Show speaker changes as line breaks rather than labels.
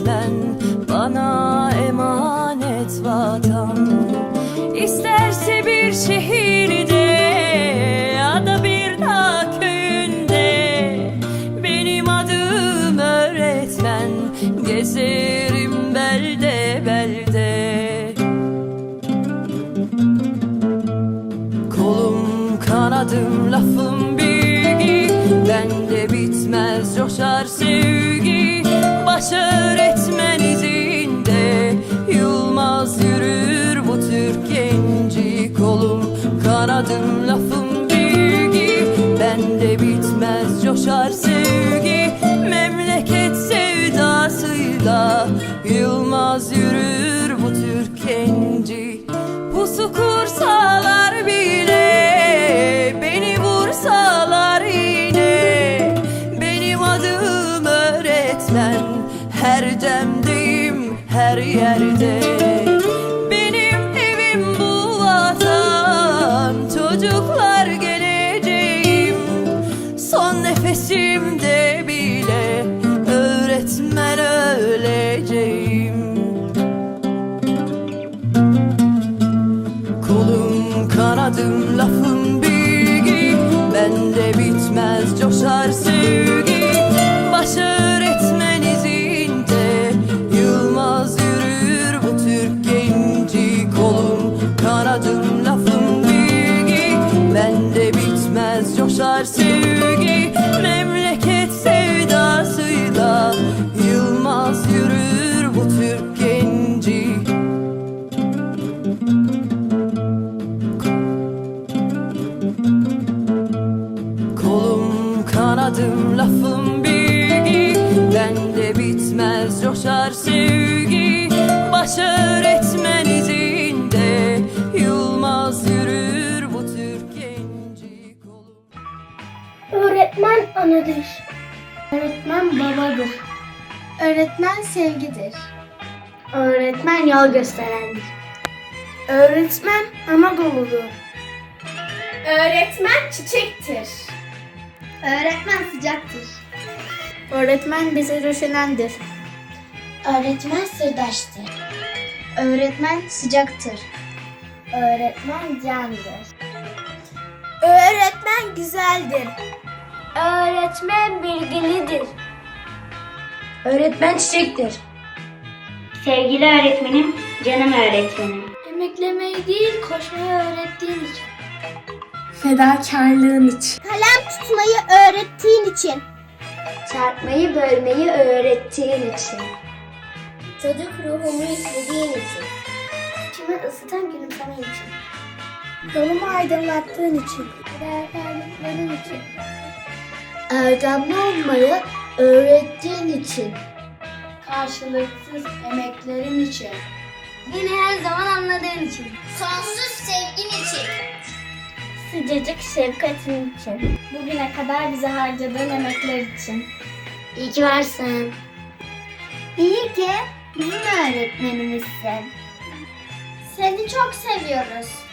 öğretmen bana emanet vatan. İsterse bir şehirde ya da bir dağ köyünde Benim adım öğretmen gezerim belde belde. Kolum kanadım lafım bilgi. Bende bitmez coşar sevgi. Baş kanadım lafım bilgi Bende bitmez coşar sevgi. Memleket sevdasıyla Yılmaz yürür bu Türk genci Pusu kursalar bile Beni vursalar yine. Benim adım öğretmen Her demdeyim her yerde kanadım lafım Kanadım lafım bilgi Bende bitmez coşar sevgi Baş öğretmen izinde Yılmaz yürür bu Türk genci
Öğretmen anadır. Öğretmen babadır. Öğretmen sevgidir. Öğretmen yol gösterendir. Öğretmen Anadolu'dur. Öğretmen çiçektir. Öğretmen sıcaktır. Öğretmen bizi düşünendir. Öğretmen sırdaştır. Öğretmen sıcaktır. Öğretmen candır. Öğretmen güzeldir. Öğretmen bilgilidir.
Öğretmen çiçektir.
Sevgili öğretmenim, canım öğretmenim.
Emeklemeyi değil koşmayı öğrettiğin için.
Fedakarlığın için.
Kalem tutmayı öğrettiğin için.
Çarpmayı bölmeyi öğrettiğin için.
Çocuk ruhumu yüklediğin için. İçimi ısıtan gülümsemen için. Yolumu aydınlattığın için. Fedakarlıkların için. Erdemli olmayı öğrettiğin için. Karşılıksız emeklerin için. Beni her zaman anladığın için. Sonsuz sevgin için. Sıcacık şefkatin için. Bugüne kadar bize harcadığın emekler için. İyi ki varsın. İyi ki bizim öğretmenimizsin. Seni çok seviyoruz.